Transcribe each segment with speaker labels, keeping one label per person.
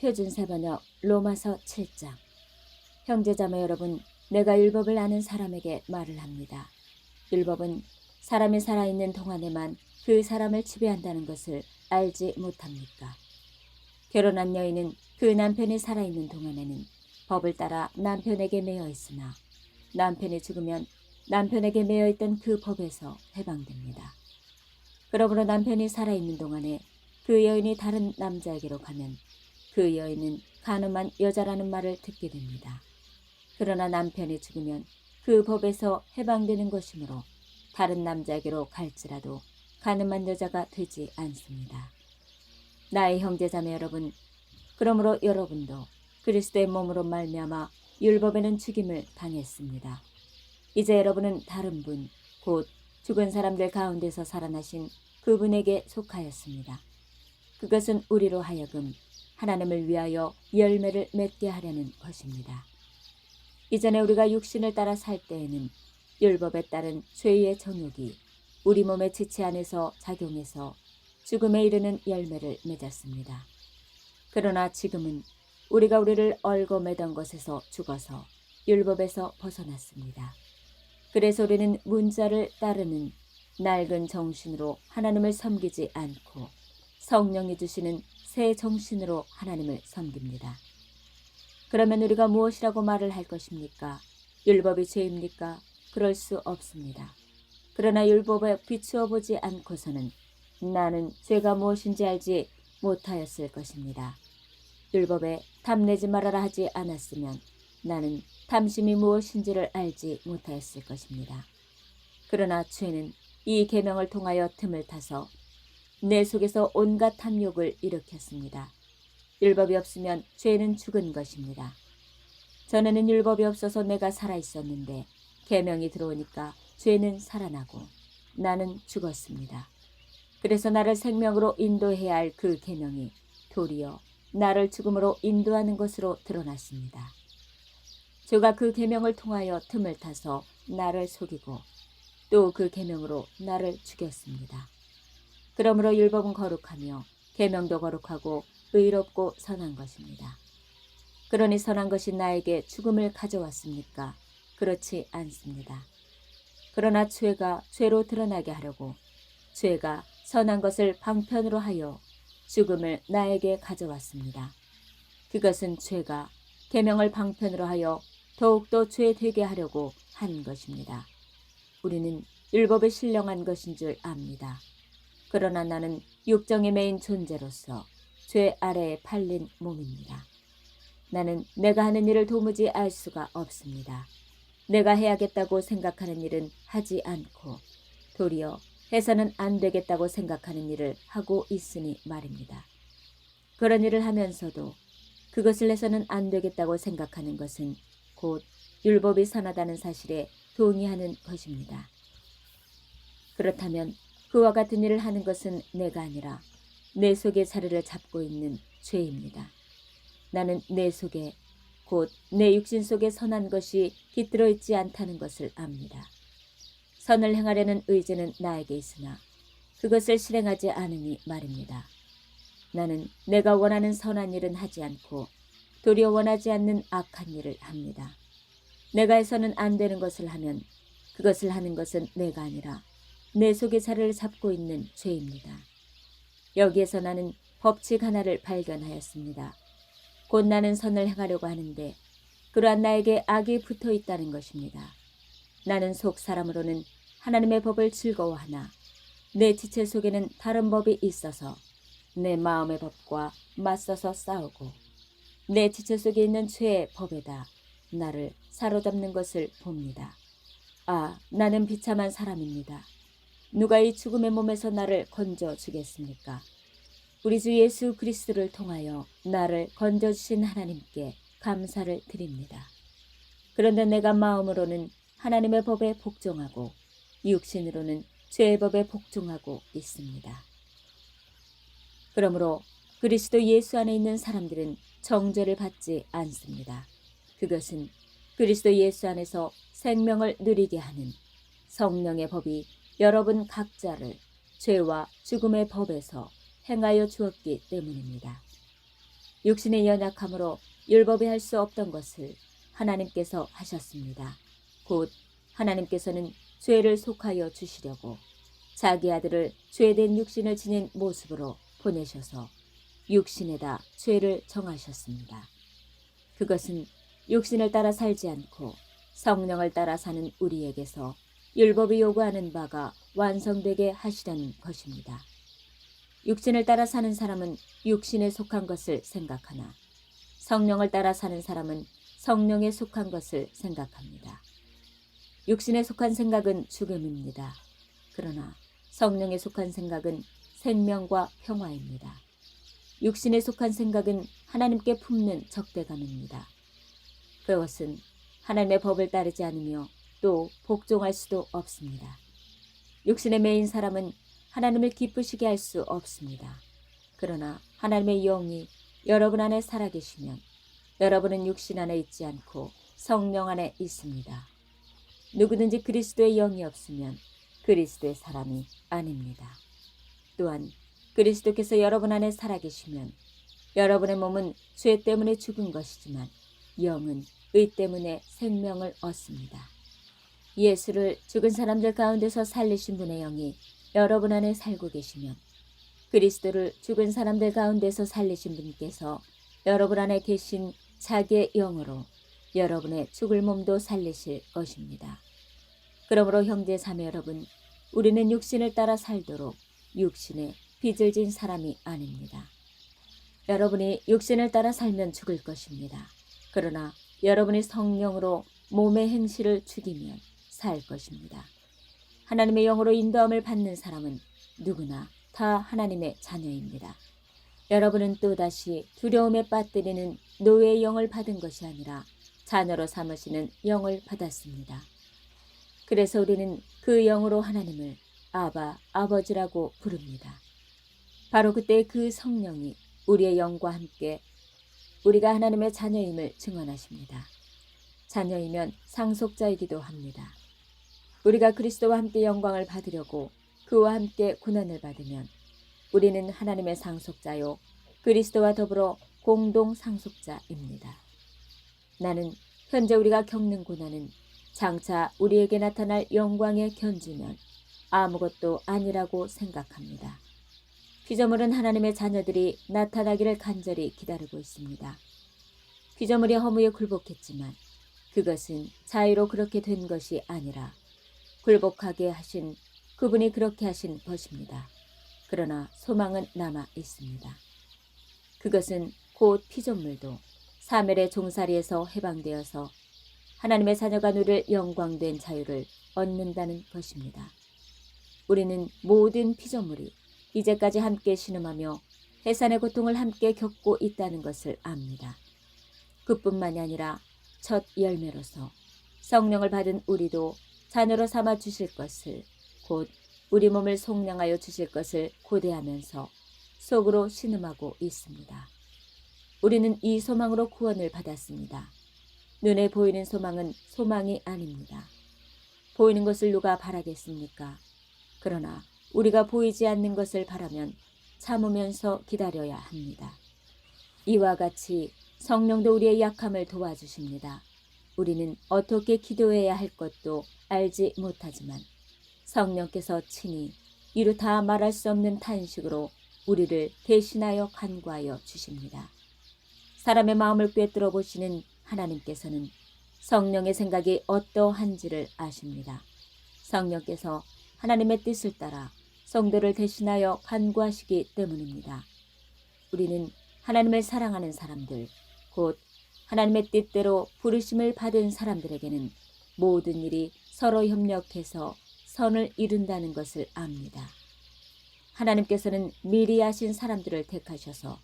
Speaker 1: 표준세 번역 로마서 7장 형제자매 여러분 내가 율법을 아는 사람에게 말을 합니다. 율법은 사람이 살아있는 동안에만 그 사람을 지배한다는 것을 알지 못합니까? 결혼한 여인은 그 남편이 살아있는 동안에는 법을 따라 남편에게 매여 있으나 남편이 죽으면 남편에게 매여 있던 그 법에서 해방됩니다. 그러므로 남편이 살아있는 동안에 그 여인이 다른 남자에게로 가면 그 여인은 가늠한 여자라는 말을 듣게 됩니다. 그러나 남편이 죽으면 그 법에서 해방되는 것이므로 다른 남자에게로 갈지라도 가늠한 여자가 되지 않습니다. 나의 형제자매 여러분, 그러므로 여러분도 그리스도의 몸으로 말미암아 율법에는 죽임을 당했습니다. 이제 여러분은 다른 분, 곧 죽은 사람들 가운데서 살아나신 그분에게 속하였습니다. 그것은 우리로 하여금 하나님을 위하여 열매를 맺게 하려는 것입니다. 이전에 우리가 육신을 따라 살 때에는 율법에 따른 죄의 정욕이 우리 몸의 지체 안에서 작용해서 죽음에 이르는 열매를 맺었습니다. 그러나 지금은 우리가 우리를 얽어매던 것에서 죽어서 율법에서 벗어났습니다. 그래서 우리는 문자를 따르는 낡은 정신으로 하나님을 섬기지 않고 성령이 주시는 새 정신으로 하나님을 섬깁니다. 그러면 우리가 무엇이라고 말을 할 것입니까? 율법이 죄입니까? 그럴 수 없습니다. 그러나 율법에 비추어 보지 않고서는 나는 죄가 무엇인지 알지 못하였을 것입니다. 율법에 탐내지 말아라 하지 않았으면 나는 탐심이 무엇인지를 알지 못하였을 것입니다. 그러나 죄는 이 계명을 통하여 틈을 타서 내 속에서 온갖 탐욕을 일으켰습니다. 율법이 없으면 죄는 죽은 것입니다. 전에는 율법이 없어서 내가 살아 있었는데 계명이 들어오니까 죄는 살아나고 나는 죽었습니다. 그래서 나를 생명으로 인도해야 할 그 계명이 도리어 나를 죽음으로 인도하는 것으로 드러났습니다. 죄가 그 계명을 통하여 틈을 타서 나를 속이고 또 그 계명으로 나를 죽였습니다. 그러므로 율법은 거룩하며 계명도 거룩하고 의롭고 선한 것입니다. 그러니 선한 것이 나에게 죽음을 가져왔습니까? 그렇지 않습니다. 그러나 죄가 죄로 드러나게 하려고 죄가 선한 것을 방편으로 하여 죽음을 나에게 가져왔습니다. 그것은 죄가 계명을 방편으로 하여 더욱더 죄 되게 하려고 한 것입니다. 우리는 율법에 신령한 것인 줄 압니다. 그러나 나는 육정의 메인 존재로서 죄 아래에 팔린 몸입니다. 나는 내가 하는 일을 도무지 알 수가 없습니다. 내가 해야겠다고 생각하는 일은 하지 않고 도리어 해서는 안 되겠다고 생각하는 일을 하고 있으니 말입니다. 그런 일을 하면서도 그것을 해서는 안 되겠다고 생각하는 것은 곧 율법이 선하다는 사실에 동의하는 것입니다. 그렇다면 그와 같은 일을 하는 것은 내가 아니라 내 속에 자리를 잡고 있는 죄입니다. 나는 내 속에 곧 내 육신 속에 선한 것이 깃들어 있지 않다는 것을 압니다. 선을 행하려는 의지는 나에게 있으나 그것을 실행하지 않으니 말입니다. 나는 내가 원하는 선한 일은 하지 않고 도리어 원하지 않는 악한 일을 합니다. 내가 해서는 안 되는 것을 하면 그것을 하는 것은 내가 아니라 내 속에 자리를 잡고 있는 죄입니다. 여기에서 나는 법칙 하나를 발견하였습니다. 곧 나는 선을 행하려고 하는데 그러한 나에게 악이 붙어 있다는 것입니다. 나는 속 사람으로는 하나님의 법을 즐거워하나 내 지체 속에는 다른 법이 있어서 내 마음의 법과 맞서서 싸우고 내 지체 속에 있는 죄의 법에다 나를 사로잡는 것을 봅니다. 아, 나는 비참한 사람입니다. 누가 이 죽음의 몸에서 나를 건져 주겠습니까? 우리 주 예수 그리스도를 통하여 나를 건져 주신 하나님께 감사를 드립니다. 그런데 내가 마음으로는 하나님의 법에 복종하고 육신으로는 죄의 법에 복종하고 있습니다. 그러므로 그리스도 예수 안에 있는 사람들은 정죄를 받지 않습니다. 그것은 그리스도 예수 안에서 생명을 누리게 하는 성령의 법이 여러분 각자를 죄와 죽음의 법에서 행하여 주었기 때문입니다. 육신의 연약함으로 율법이 할 수 없던 것을 하나님께서 하셨습니다. 곧 하나님께서는 죄를 속하여 주시려고 자기 아들을 죄된 육신을 지닌 모습으로 보내셔서 육신에다 죄를 정하셨습니다. 그것은 육신을 따라 살지 않고 성령을 따라 사는 우리에게서 율법이 요구하는 바가 완성되게 하시려는 것입니다. 육신을 따라 사는 사람은 육신에 속한 것을 생각하나 성령을 따라 사는 사람은 성령에 속한 것을 생각합니다. 육신에 속한 생각은 죽음입니다. 그러나 성령에 속한 생각은 생명과 평화입니다. 육신에 속한 생각은 하나님께 품는 적대감입니다. 그것은 하나님의 법을 따르지 않으며 또 복종할 수도 없습니다. 육신의 매인 사람은 하나님을 기쁘시게 할 수 없습니다. 그러나 하나님의 영이 여러분 안에 살아계시면 여러분은 육신 안에 있지 않고 성령 안에 있습니다. 누구든지 그리스도의 영이 없으면 그리스도의 사람이 아닙니다. 또한 그리스도께서 여러분 안에 살아계시면 여러분의 몸은 죄 때문에 죽은 것이지만 영은 의 때문에 생명을 얻습니다. 예수를 죽은 사람들 가운데서 살리신 분의 영이 여러분 안에 살고 계시면 그리스도를 죽은 사람들 가운데서 살리신 분께서 여러분 안에 계신 자기의 영으로 여러분의 죽을 몸도 살리실 것입니다. 그러므로 형제 자매 여러분, 우리는 육신을 따라 살도록 육신에 빚을 진 사람이 아닙니다. 여러분이 육신을 따라 살면 죽을 것입니다. 그러나 여러분이 성령으로 몸의 행실을 죽이면 살 것입니다. 하나님의 영으로 인도함을 받는 사람은 누구나 다 하나님의 자녀입니다. 여러분은 또다시 두려움에 빠뜨리는 노예의 영을 받은 것이 아니라 자녀로 삼으시는 영을 받았습니다. 그래서 우리는 그 영으로 하나님을 아바, 아버지라고 부릅니다. 바로 그때 그 성령이 우리의 영과 함께 우리가 하나님의 자녀임을 증언하십니다. 자녀이면 상속자이기도 합니다. 우리가 그리스도와 함께 영광을 받으려고 그와 함께 고난을 받으면 우리는 하나님의 상속자요 그리스도와 더불어 공동 상속자입니다. 나는 현재 우리가 겪는 고난은 장차 우리에게 나타날 영광의 견주면 아무것도 아니라고 생각합니다. 피조물은 하나님의 자녀들이 나타나기를 간절히 기다리고 있습니다. 피조물이 허무에 굴복했지만 그것은 자유로 그렇게 된 것이 아니라 굴복하게 하신 그분이 그렇게 하신 것입니다. 그러나 소망은 남아 있습니다. 그것은 곧 피조물도 사멸의 종살이에서 해방되어서 하나님의 자녀가 누릴 영광된 자유를 얻는다는 것입니다. 우리는 모든 피조물이 이제까지 함께 신음하며 해산의 고통을 함께 겪고 있다는 것을 압니다. 그뿐만이 아니라 첫 열매로서 성령을 받은 우리도 자녀로 삼아 주실 것을 곧 우리 몸을 속량하여 주실 것을 고대하면서 속으로 신음하고 있습니다. 우리는 이 소망으로 구원을 받았습니다. 눈에 보이는 소망은 소망이 아닙니다. 보이는 것을 누가 바라겠습니까? 그러나 우리가 보이지 않는 것을 바라면 참으면서 기다려야 합니다. 이와 같이 성령도 우리의 약함을 도와주십니다. 우리는 어떻게 기도해야 할 것도 알지 못하지만 성령께서 친히 이루 다 말할 수 없는 탄식으로 우리를 대신하여 간구하여 주십니다. 사람의 마음을 꿰뚫어 보시는 하나님께서는 성령의 생각이 어떠한지를 아십니다. 성령께서 하나님의 뜻을 따라 성도를 대신하여 간구하시기 때문입니다. 우리는 하나님을 사랑하는 사람들, 곧 하나님의 뜻대로 부르심을 받은 사람들에게는 모든 일이 서로 협력해서 선을 이룬다는 것을 압니다. 하나님께서는 미리 하신 사람들을 택하셔서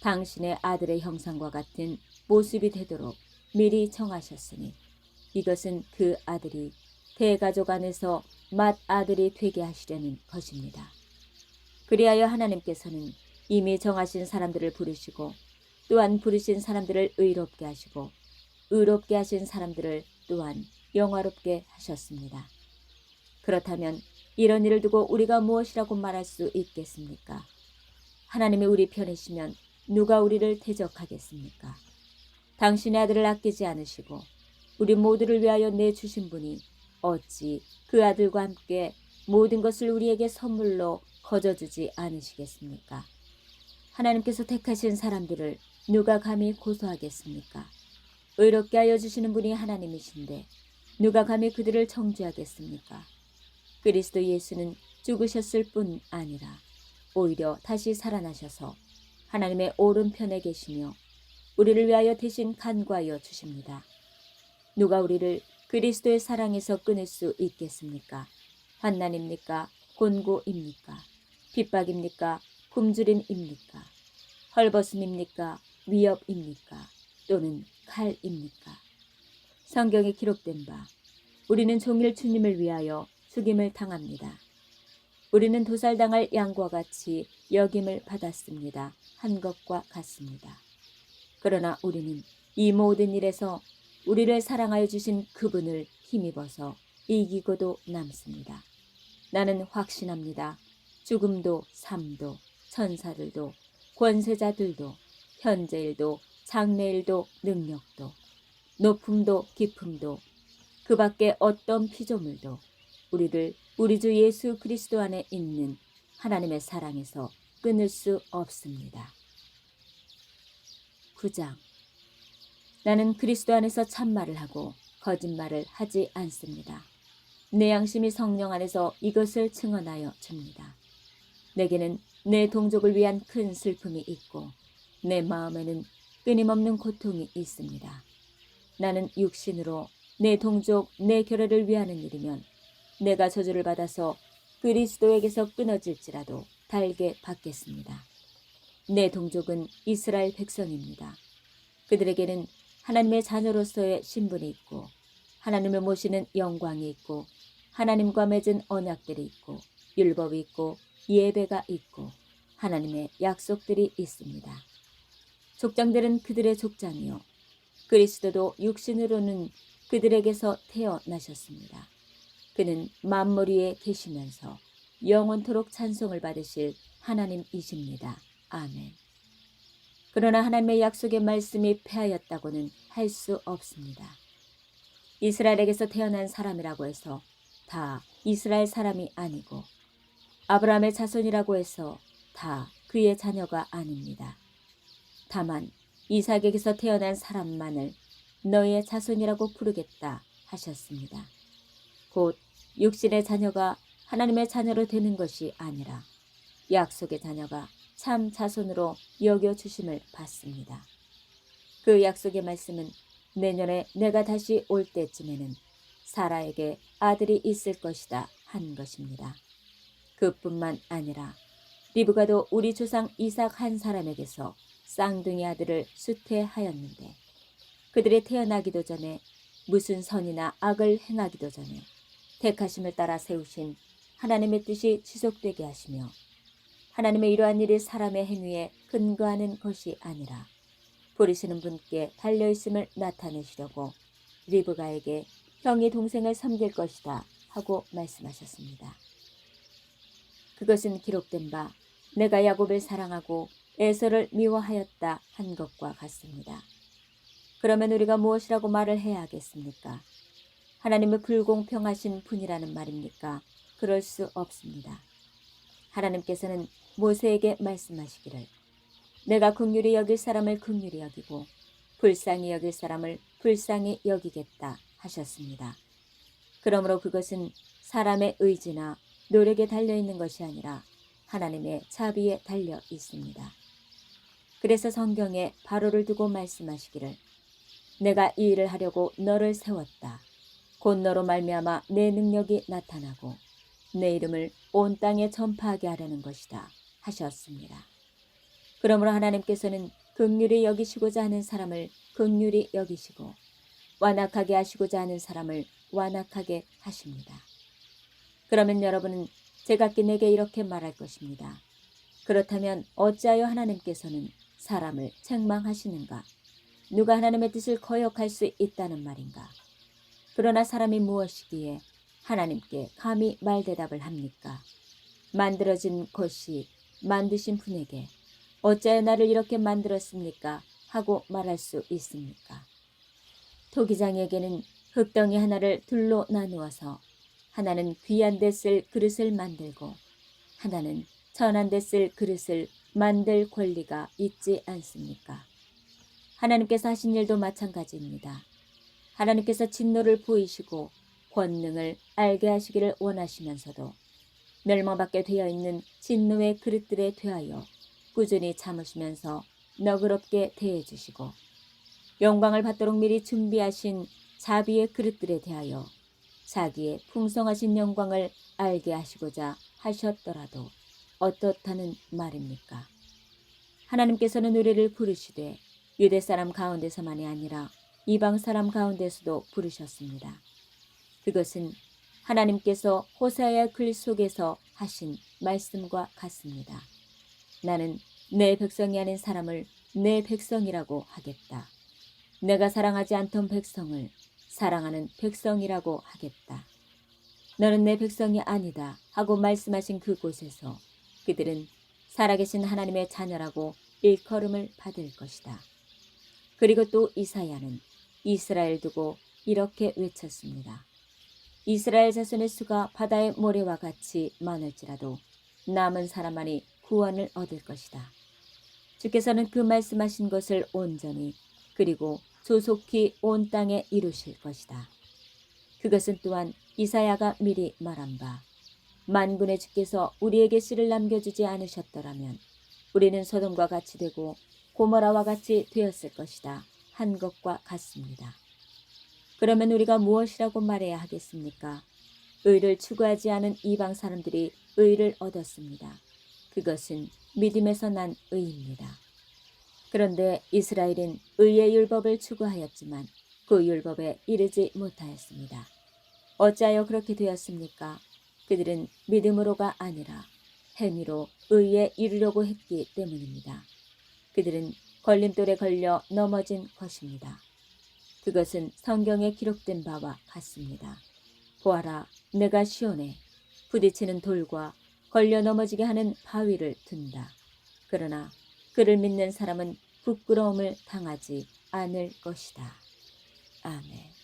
Speaker 1: 당신의 아들의 형상과 같은 모습이 되도록 미리 정하셨으니 이것은 그 아들이 대가족 안에서 맏 아들이 되게 하시려는 것입니다. 그리하여 하나님께서는 이미 정하신 사람들을 부르시고 또한 부르신 사람들을 의롭게 하시고 의롭게 하신 사람들을 또한 영화롭게 하셨습니다. 그렇다면 이런 일을 두고 우리가 무엇이라고 말할 수 있겠습니까? 하나님이 우리 편이시면 누가 우리를 대적하겠습니까? 당신의 아들을 아끼지 않으시고 우리 모두를 위하여 내주신 분이 어찌 그 아들과 함께 모든 것을 우리에게 선물로 거저주지 않으시겠습니까? 하나님께서 택하신 사람들을 누가 감히 고소하겠습니까? 의롭게 하여 주시는 분이 하나님이신데 누가 감히 그들을 정죄하겠습니까? 그리스도 예수는 죽으셨을 뿐 아니라 오히려 다시 살아나셔서 하나님의 오른편에 계시며 우리를 위하여 대신 간과하여 주십니다. 누가 우리를 그리스도의 사랑에서 끊을 수 있겠습니까? 환난입니까? 곤고입니까? 핍박입니까? 굶주림입니까? 헐벗음입니까? 위협입니까? 또는 칼입니까? 성경에 기록된 바 우리는 종일 주님을 위하여 죽임을 당합니다. 우리는 도살당할 양과 같이 여김을 받았습니다. 한 것과 같습니다. 그러나 우리는 이 모든 일에서 우리를 사랑하여 주신 그분을 힘입어서 이기고도 남습니다. 나는 확신합니다. 죽음도 삶도 천사들도 권세자들도 현재일도 장래일도 능력도 높음도 깊음도 그 밖에 어떤 피조물도 우리를 우리 주 예수 그리스도 안에 있는 하나님의 사랑에서 끊을 수 없습니다. 9장 나는 그리스도 안에서 참말을 하고 거짓말을 하지 않습니다. 내 양심이 성령 안에서 이것을 증언하여 줍니다. 내게는 내 동족을 위한 큰 슬픔이 있고 내 마음에는 끊임없는 고통이 있습니다. 나는 육신으로 내 동족, 내 결례를 위하는 일이면 내가 저주를 받아서 그리스도에게서 끊어질지라도 달게 받겠습니다. 내 동족은 이스라엘 백성입니다. 그들에게는 하나님의 자녀로서의 신분이 있고 하나님을 모시는 영광이 있고 하나님과 맺은 언약들이 있고 율법이 있고 예배가 있고 하나님의 약속들이 있습니다. 족장들은 그들의 족장이요 그리스도도 육신으로는 그들에게서 태어나셨습니다. 그는 만물 위에 계시면서 영원토록 찬송을 받으실 하나님이십니다. 아멘. 그러나 하나님의 약속의 말씀이 패하였다고는 할 수 없습니다. 이스라엘에게서 태어난 사람이라고 해서 다 이스라엘 사람이 아니고 아브라함의 자손이라고 해서 다 그의 자녀가 아닙니다. 다만 이삭에게서 태어난 사람만을 너의 자손이라고 부르겠다 하셨습니다. 곧 육신의 자녀가 하나님의 자녀로 되는 것이 아니라 약속의 자녀가 참 자손으로 여겨 주심을 받습니다. 그 약속의 말씀은 내년에 내가 다시 올 때쯤에는 사라에게 아들이 있을 것이다 한 것입니다. 그뿐만 아니라 리브가도 우리 조상 이삭 한 사람에게서 쌍둥이 아들을 수태하였는데 그들이 태어나기도 전에 무슨 선이나 악을 행하기도 전에 택하심을 따라 세우신 하나님의 뜻이 지속되게 하시며 하나님의 이러한 일이 사람의 행위에 근거하는 것이 아니라 부르시는 분께 달려 있음을 나타내시려고 리브가에게 형이 동생을 섬길 것이다 하고 말씀하셨습니다. 그것은 기록된 바 내가 야곱을 사랑하고 에서를 미워하였다 한 것과 같습니다. 그러면 우리가 무엇이라고 말을 해야 하겠습니까? 하나님의 불공평하신 분이라는 말입니까? 그럴 수 없습니다. 하나님께서는 모세에게 말씀하시기를 내가 긍휼히 여길 사람을 긍휼히 여기고 불쌍히 여길 사람을 불쌍히 여기겠다 하셨습니다. 그러므로 그것은 사람의 의지나 노력에 달려 있는 것이 아니라 하나님의 자비에 달려 있습니다. 그래서 성경에 바로를 두고 말씀하시기를 내가 이 일을 하려고 너를 세웠다. 곧 너로 말미암아 내 능력이 나타나고 내 이름을 온 땅에 전파하게 하려는 것이다 하셨습니다. 그러므로 하나님께서는 극률이 여기시고자 하는 사람을 극률이 여기시고 완악하게 하시고자 하는 사람을 완악하게 하십니다. 그러면 여러분은 제각기 내게 이렇게 말할 것입니다. 그렇다면 어찌하여 하나님께서는 사람을 책망하시는가? 누가 하나님의 뜻을 거역할 수 있다는 말인가? 그러나 사람이 무엇이기에 하나님께 감히 말대답을 합니까? 만들어진 것이 만드신 분에게 어찌하여 나를 이렇게 만들었습니까? 하고 말할 수 있습니까? 토기장에게는 흙덩이 하나를 둘로 나누어서 하나는 귀한 데 쓸 그릇을 만들고 하나는 천한 데 쓸 그릇을 만들 권리가 있지 않습니까? 하나님께서 하신 일도 마찬가지입니다. 하나님께서 진노를 보이시고 권능을 알게 하시기를 원하시면서도 멸망받게 되어 있는 진노의 그릇들에 대하여 꾸준히 참으시면서 너그럽게 대해 주시고 영광을 받도록 미리 준비하신 자비의 그릇들에 대하여 자기의 풍성하신 영광을 알게 하시고자 하셨더라도 어떻다는 말입니까? 하나님께서는 우리를 부르시되 유대 사람 가운데서만이 아니라 이방 사람 가운데서도 부르셨습니다. 그것은 하나님께서 호사야 글 속에서 하신 말씀과 같습니다. 나는 내 백성이 아닌 사람을 내 백성이라고 하겠다. 내가 사랑하지 않던 백성을 사랑하는 백성이라고 하겠다. 너는 내 백성이 아니다 하고 말씀하신 그곳에서 그들은 살아계신 하나님의 자녀라고 일컬음을 받을 것이다. 그리고 또 이사야는 이스라엘 두고 이렇게 외쳤습니다. 이스라엘 자손의 수가 바다의 모래와 같이 많을지라도 남은 사람만이 구원을 얻을 것이다. 주께서는 그 말씀하신 것을 온전히 그리고 조속히 온 땅에 이루실 것이다. 그것은 또한 이사야가 미리 말한 바 만군의 주께서 우리에게 씨를 남겨주지 않으셨더라면 우리는 소돔과 같이 되고 고모라와 같이 되었을 것이다 한 것과 같습니다. 그러면 우리가 무엇이라고 말해야 하겠습니까? 의를 추구하지 않은 이방 사람들이 의를 얻었습니다. 그것은 믿음에서 난 의입니다. 그런데 이스라엘은 의의 율법을 추구하였지만 그 율법에 이르지 못하였습니다. 어찌하여 그렇게 되었습니까? 그들은 믿음으로가 아니라 행위로 의에 이르려고 했기 때문입니다. 그들은 걸림돌에 걸려 넘어진 것입니다. 그것은 성경에 기록된 바와 같습니다. 보아라, 내가 시온에 부딪히는 돌과 걸려 넘어지게 하는 바위를 둔다. 그러나 그를 믿는 사람은 부끄러움을 당하지 않을 것이다. 아멘.